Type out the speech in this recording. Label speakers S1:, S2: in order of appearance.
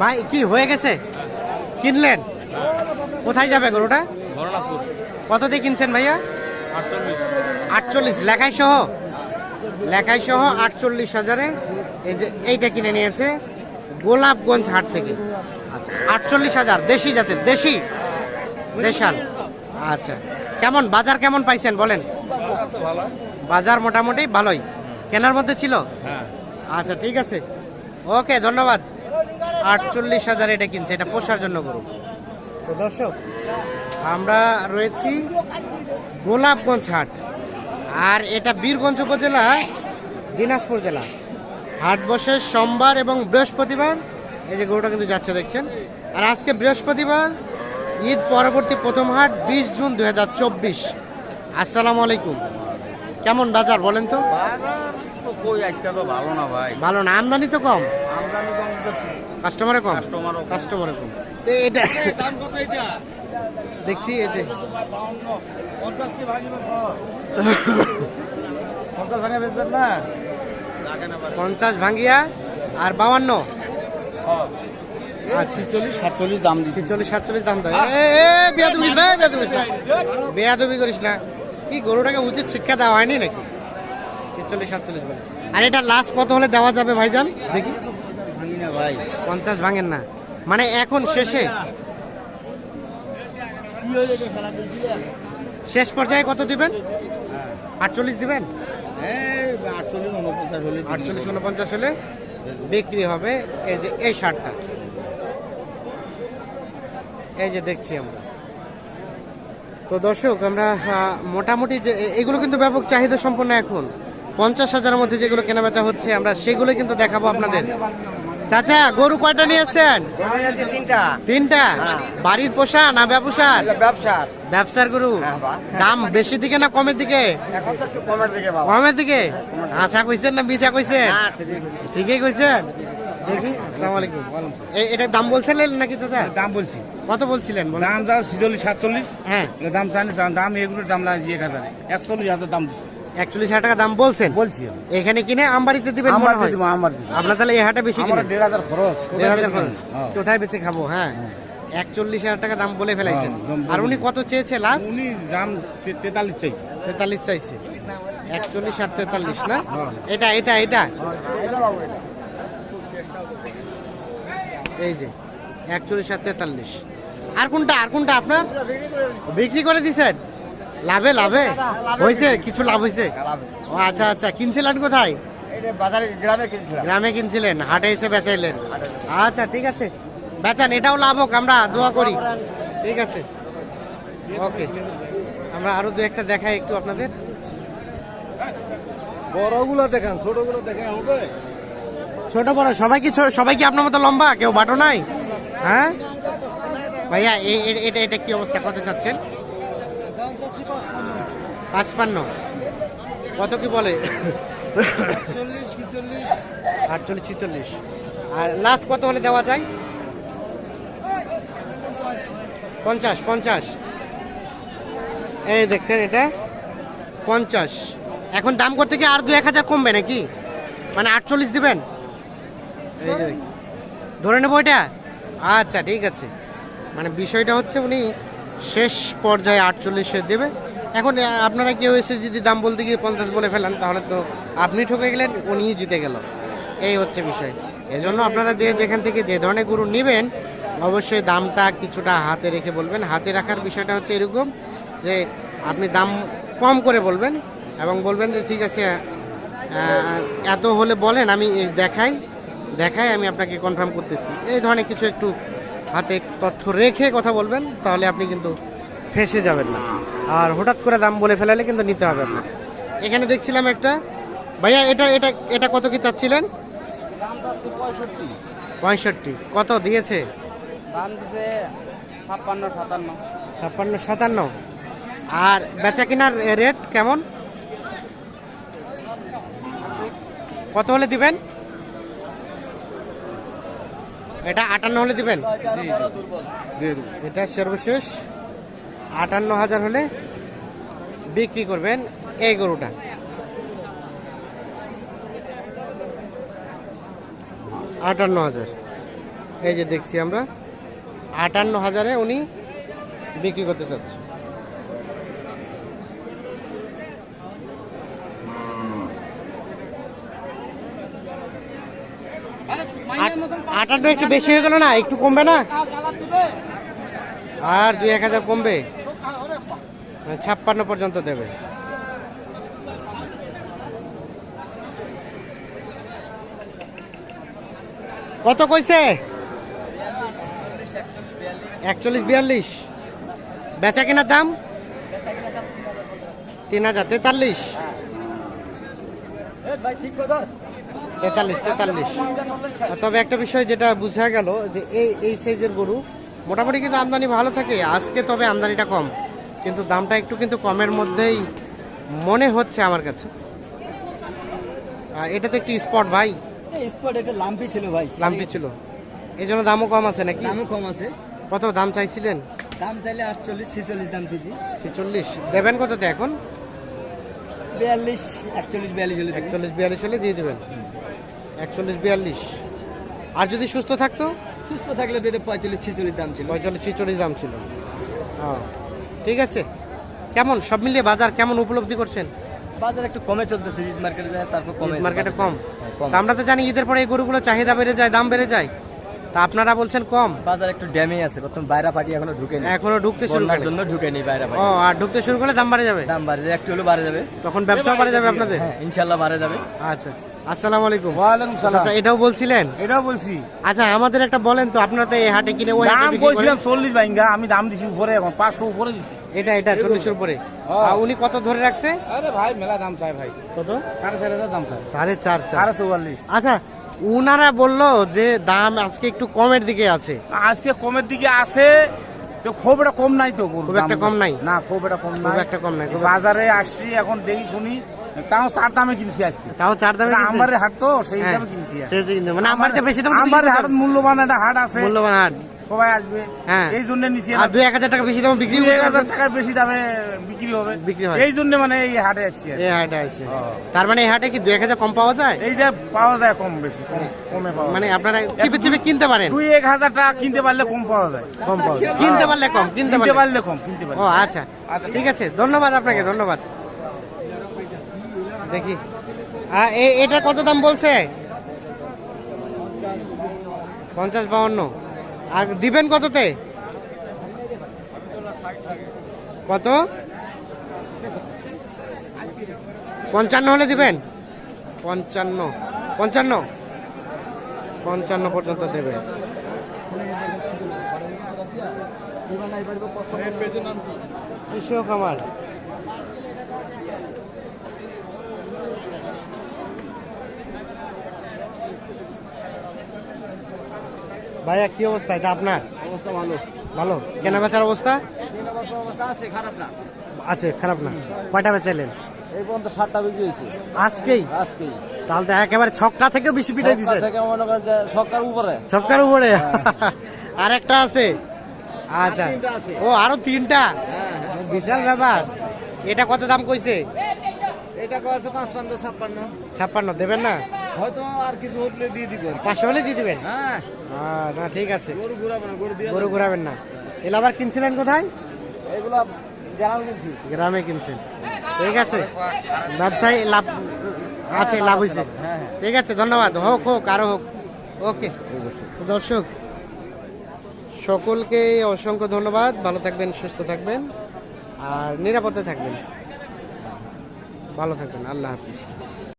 S1: ভাই কি হয়ে গেছে? কিনলেন? কোথায় যাবে গরুটা? কত দিয়ে কিনছেন ভাইয়া?
S2: আটচল্লিশ।
S1: লেখাই সহ? লেখাই সহ আটচল্লিশ হাজারে। এই যে এইটা কিনে নিয়েছে গোলাপগঞ্জ হাট থেকে। আচ্ছা আটচল্লিশ হাজার। দেশি জাতের দেশি? দেশাল। আচ্ছা। কেমন? বাজার কেমন পাইছেন বলেন? বাজার মোটামুটি ভালোই। কেনার মধ্যে ছিল?
S2: হ্যাঁ।
S1: আচ্ছা ঠিক আছে। ওকে ধন্যবাদ। আটচল্লিশ হাজার এটা কিনছে এটা পোষার জন্য গরু। তো দর্শক আমরা রয়েছি গোলাপগঞ্জ হাট আর এটা বীরগঞ্জ উপজেলা দিনাজপুর জেলা। হাট বসে সোমবার এবং বৃহস্পতিবার এই যে গরুটা কিন্তু যাচ্ছে দেখছেন। আর আজকে বৃহস্পতিবার ঈদ পরবর্তী প্রথম হাট বিশ জুন দু হাজার চব্বিশ। আসসালামু আলাইকুম। কেমন বাজার বলেন তো?
S2: ভালো না ভাই।
S1: ভালো না আমদানি তো কম।
S2: আমদানি কম
S1: কাস্টমারে কম?
S2: কম।
S1: কাস্টমারে কম। তো এটা
S2: দাম কত এটা
S1: দেখছি এই যে।
S2: পঞ্চাশ কি ভাগিব পঞ্চাশ ভাঙে বেচবেন না? না
S1: পঞ্চাশ ভাঙ্গিয়া আর বাউান্ন? আচ্ছা।
S2: ছিচল্লিশ সাতচল্লিশ দাম দিচ্ছি।
S1: ছিচল্লিশ সাতচল্লিশ দাম দেয় বেয়াদবি করিস না, এ, বেয়াদবি বেয়াদবি করিস না। কি গরুটাকে উচিত শিক্ষা দেওয়া হয়নি নাকি? ছিচল্লিশ সাতচল্লিশ বলে। আর এটা লাস্ট কত হলে দেওয়া যাবে ভাইজান? দেখি।
S2: ভাই
S1: পঞ্চাশ ভাঙেন না। মানে এখন শেষে? শেষ পর্যায়ে কত দিবেন? আটচল্লিশ দিবেন?
S2: আটচল্লিশ উনপঞ্চাশ হলে
S1: বিক্রি হবে এই যে এই শার্টটা এই যে দেখছি আমরা। তো দর্শক, আমরা মোটামুটি যে এগুলো কিন্তু ব্যাপক চাহিদা সম্পন্ন এখন। পঞ্চাশ হাজারের মধ্যে যেগুলো কেনাবেচা হচ্ছে, আমরা সেগুলো কিন্তু দেখাবো আপনাদের। চাচা গরু কয়টা নিয়ে এসছেন?
S2: তিনটা।
S1: তিনটা? বাড়ির পোষা না ব্যবসার?
S2: ব্যবসার।
S1: ব্যবসার গরু?
S2: হ্যাঁ,
S1: দাম বেশি দিকে না কমের দিকে?
S2: একটু কমের দিকে
S1: আচ্ছা কইছেন না বিচা কইছেন?
S2: ঠিকই
S1: কইছেন। দেখি আসসালামু আলাইকুম। এ- এটার দাম বলছিলেন নাকি চাচা?
S3: দাম বলছি।
S1: কত বলছিলেন
S3: দাম যা ছিচল্লিশ সাতচল্লিশ।
S1: হ্যাঁ।
S3: দাম চাইলে দাম এগুলোর দাম না এক হাজার। একচল্লিশ হাজার দাম দিচ্ছি
S1: একচল্লিশ হাজার টাকা দাম বলছেন?
S3: বলছি
S1: এখানে কিনে আমবাড়িতে দিবেন
S3: আমার দিব আমার
S1: আপনার তাহলে এই হাটে বেশি
S3: আমার দেড় হাজার খরচ। কোথায়
S1: দেড় হাজার খরচ।
S3: হ্যাঁ।
S1: কোথায় বেচে খাব? হ্যাঁ। একচল্লিশ হাজার টাকা দাম বলে ফেলাইছেন।
S3: হ্যাঁ,
S1: আর উনি কত চেয়েছে লাস্ট
S3: উনি দাম তেতাল্লিশ চাইছে।
S1: তেতাল্লিশ চাইছে। একচল্লিশ আর তেতাল্লিশ না?
S3: হ্যাঁ।
S1: এটা এটা এটা? এই যে একচল্লিশ আর তেতাল্লিশ। আর কোনটা আর কোনটা আপনার? বিক্রি করে দিছেন? লাভে লাভে? হয়েছে? কিছু লাভ হয়েছে? ও আচ্ছা আচ্ছা। কিনছিলেন কোথায়?
S2: বাজারে গ্রামে কিনছিলাম।
S1: গ্রামে কিনছিলেন হাটে এসে বেচাইলেন। আচ্ছা ঠিক আছে। বেচান এটাও লাভ হোক আমরা দোয়া করি। ঠিক আছে। ওকে। আমরা আরও দু একটা দেখাই একটু আপনাদের।
S2: বড়গুলো দেখান ছোটগুলো দেখে হবে?
S1: ছোট বড়। সবাই কি ছো- সবাই কি আপনার মতো লম্বা? কেউ বাটো নাই? হ্যাঁ? ভাইয়া এটা এটা কি অবস্থা? কত চাচ্ছেন? পাঁচপান্ন। কত কি বলে? আটচল্লিশ ছিচল্লিশ। আর লাস্ট কত হলে দেওয়া যায়? পঞ্চাশ। পঞ্চাশ এই দেখছেন এটা? পঞ্চাশ। এখন দাম করতে কি আর দু এক হাজার কমবে নাকি? মানে আটচল্লিশ দিবেন? এই ধরে নেব এটা? আচ্ছা ঠিক আছে। মানে বিষয়টা হচ্ছে উনি শেষ পর্যায়ে আটচল্লিশে দেবে। এখন আপনারা কেউ এসে যদি দাম বলতে গিয়ে পঞ্চাশ বলে ফেলেন, তাহলে তো আপনি ঠকে গেলেন, উনিই জিতে গেল। এই হচ্ছে বিষয়। এজন্য আপনারা যে যেখান থেকে যে ধরনের গরু নেবেন, অবশ্যই দামটা কিছুটা হাতে রেখে বলবেন। হাতে রাখার বিষয়টা হচ্ছে এরকম যে, আপনি দাম কম করে বলবেন এবং বলবেন যে, ঠিক আছে এত হলে বলেন, আমি দেখাই দেখাই, আমি আপনাকে কনফার্ম করতেছি। এই ধরনের কিছু একটু হাতে তথ্য রেখে কথা বলবেন, তাহলে আপনি কিন্তু ফেসে যাবেন না। আর হঠাৎ করে দাম বলে ফেলালে কিন্তু নিতে হবে আপনার এখানে দেখছিলাম একটা। ভাইয়া এটা এটা এটা কত কি চাচ্ছিলেন? পঁয়ষট্টি। কত দিয়েছে?
S2: ছাপ্পান্ন সাতান্ন।
S1: আর বেচা কেনার রেট কেমন? কত হলে দিবেন? এটা আটান্ন হলে দিবেন? এটা সর্বশেষ। আটান্ন হাজার হলে বিক্রি করবেন এই গরুটা। আটান্ন হাজার। এই যে দেখছি আমরা, আটান্ন হাজারে উনি বিক্রি করতে চাচ্ছে। আটান্ন একটু বেশি হয়ে গেল না, একটু কমবে না? আর দুই এক হাজার কমবে। ছাপ্পান্ন পর্যন্ত দেবে। কত কইছে? একচল্লিশ, বিয়াল্লিশ। বেচা কেনার দাম? তিন হাজার, তেতাল্লিশ। তেতাল্লিশ তেতাল্লিশ। তবে একটা বিষয় যেটা বোঝা গেল যে এই এই সাইজের গরু মোটামুটি কিন্তু আমদানি ভালো থাকে। আজকে তবে আমদানিটা কম। কিন্তু দামটা একটু কিন্তু কমের মধ্যেই মনে হচ্ছে আমার কাছে। আর এটা তো একটি স্পট ভাই?
S2: স্পট এটা লাম্পি ছিল ভাই।
S1: লাম্পি ছিল। এই জন্য দামও কম আছে নাকি?
S2: দামও কম আছে।
S1: কত দাম চাইছিলেন?
S2: দাম চাইলে আটচল্লিশ ছেচল্লিশ দাম দিয়েছি।
S1: ছেচল্লিশ। দেবেন কততে এখন?
S2: বিয়াল্লিশ একচল্লিশ বিয়াল্লিশ হলে।
S1: একচল্লিশ বিয়াল্লিশ হলে দিয়ে দেবেন। একচল্লিশ বিয়াল্লিশ। আর যদি সুস্থ থাকতো?
S2: সুস্থ থাকলে তো এটা পঁয়তাল্লিশ ছেচল্লিশ দাম ছিল।
S1: পঁয়তাল্লিশ ছিচল্লিশ দাম ছিল। ও। ঠিক আছে? কেমন? সব মিলিয়ে বাজার কেমন উপলব্ধি করছেন?
S2: বাজার একটু কমে চলতেছে ঈদ মার্কেটে যায় তারপর কমে
S1: মার্কেটে কম। আমরা তো জানি ঈদের পরে এই গরুগুলো চাহিদা বেড়ে যায় দাম বেড়ে যায়। তা আপনারা বলছেন কম।
S2: বাজার একটু ড্যামে আছে প্রথম বাইরা পার্টি এখনও ঢুকেনি।
S1: এখনও ঢুকতে শুরু
S2: বন্যার
S1: করে।
S2: জন্য ঢুকেনি বাইরা
S1: ও
S2: পার্টি
S1: আর ঢুকতে শুরু করলে দাম বাড়ে যাবে?
S2: দাম বাড়ে যাবে একটু হলেও বাড়ে যাবে।
S1: তখন ব্যবসা বাড়ে যাবে আপনাদের?
S2: হ্যাঁ ইনশাল্লাহ বাড়ে যাবে।
S1: আচ্ছা। আসসালামু আলাইকুম।
S3: ওয়ালাইকুম সালাম।
S1: আচ্ছা এটাও বলছিলেন?
S3: এটাও বলছি।
S1: আচ্ছা আমাদের একটা বলেন তো আপনারা তো এই হাটে কিনে ওই
S3: দাম। কইছিলাম চল্লিশ বাইঙ্গা আমি দাম দিছি উপরে এখন পাঁচশো উপরে দিছি।
S1: এটা এটা চল্লিশের উপরে।
S3: হ্যাঁ।
S1: উনি কত ধরে রাখছে?
S3: আরে ভাই মেলা দাম চাই ভাই।
S1: কত?
S3: সাড়ে চার হাজার দাম চাই।
S1: সাড়ে চার চার।
S3: সাড়ে চৌয়াল্লিশ।
S1: আচ্ছা উনারা বলল যে দাম আজকে একটু কমের দিকে আছে।
S3: আজকে কমের দিকে আছে তো খুব একটা কম নাই তো
S1: খুব একটা কম নাই?
S3: না খুব একটা কম নাই।
S1: খুব একটা কম নাই,
S3: বাজারে আসছি এখন দেখি শুনি। তাও চার দামে কিনছি আজকে।
S1: তাও চার দামে
S3: আমার হাট তো সেই
S1: হ্যাঁ,
S3: হিসাবে কিনছি।
S1: মানে আমার বেশি দাম
S3: আমার হাট মূল্যবান একটা হাট আছে।
S1: মূল্যবান হাট।
S3: সবাই আসবে।
S1: হ্যাঁ।
S3: এই জন্য নিছি
S1: আর দুই এক হাজার টাকা বেশি দাম বিক্রি
S3: এক হাজার টাকার বেশি দামে বিক্রি হবে।
S1: বিক্রি হয়।
S3: এই জন্য মানে এই হাটে আসছি
S1: এই হাটে আছে তার মানে এই হাটে কি দুই এক হাজার কম পাওয়া যায়?
S3: এই যে পাওয়া যায় কম বেশি কমে পাওয়া
S1: মানে আপনারা চিপে চিপে কিনতে পারেন?
S3: দুই এক হাজার টাকা কিনতে পারলে কম পাওয়া যায়।
S1: কম পাওয়া যায় কিনতে পারলে কম কিনতে পারলে।
S3: পারলে কম কিনতে
S1: ও
S3: পারলে
S1: আচ্ছা ঠিক আছে ধন্যবাদ আপনাকে ধন্যবাদ। দেখি। এটা কত দাম বলছে? পঞ্চাশ বাউন্ন। আর দিবেন কততে? কত? পঞ্চান্ন হলে দিবেন? পঞ্চান্ন। পঞ্চান্ন? পঞ্চান্ন পর্যন্ত দেবে। কৃষক আমার। ভাইয়া কি অবস্থা? এটা আপনার?
S2: অবস্থা ভালো।
S1: ভালো? কেনা বেচার অবস্থা
S2: অবস্থা আছে খারাপ না।
S1: আছে খারাপ না। কয়টা বেচাইলেন
S2: এই পর্যন্ত সাতটা বিক্রি হয়েছে।
S1: আজকেই?
S2: আজকেই।
S1: তাহলে তো একেবারে ছক্কা থেকে বেশি পিটাই দিছে
S2: থেকে মনে করেন যে সরকার উপরে।
S1: ছক্কার উপরে? আর একটা আছে? আচ্ছা।
S2: আছে।
S1: ও আরও তিনটা? বিশাল ব্যাপার। এটা কত দাম কইছে?
S2: এটা কয়েছে পাঁচ পান্ন ছাপ্পান্ন।
S1: ছাপ্পান্ন দেবেন না?
S2: হয়তো আর কিছু উঠলে দিয়ে দিব
S1: পাঁচশো হলে দিয়ে দিবেন?
S2: হ্যাঁ।
S1: না ঠিক আছে।
S2: গরু ঘুরাবো না গরু দিয়ে
S1: গরু ঘুরাবেন না। এলা আবার কিনছিলেন কোথায়?
S2: এগুলা গ্রাম কিনছি।
S1: গ্রামে কিনছেন। ঠিক আছে। ব্যবসায় লাভ আছে লাভ হয়েছে।
S2: হ্যাঁ,
S1: ঠিক আছে ধন্যবাদ। হোক হোক আরও হোক। ওকে। দর্শক সকলকে অসংখ্য ধন্যবাদ। ভালো থাকবেন সুস্থ থাকবেন আর নিরাপদে থাকবেন। ভালো থাকবেন। আল্লাহ হাফিজ।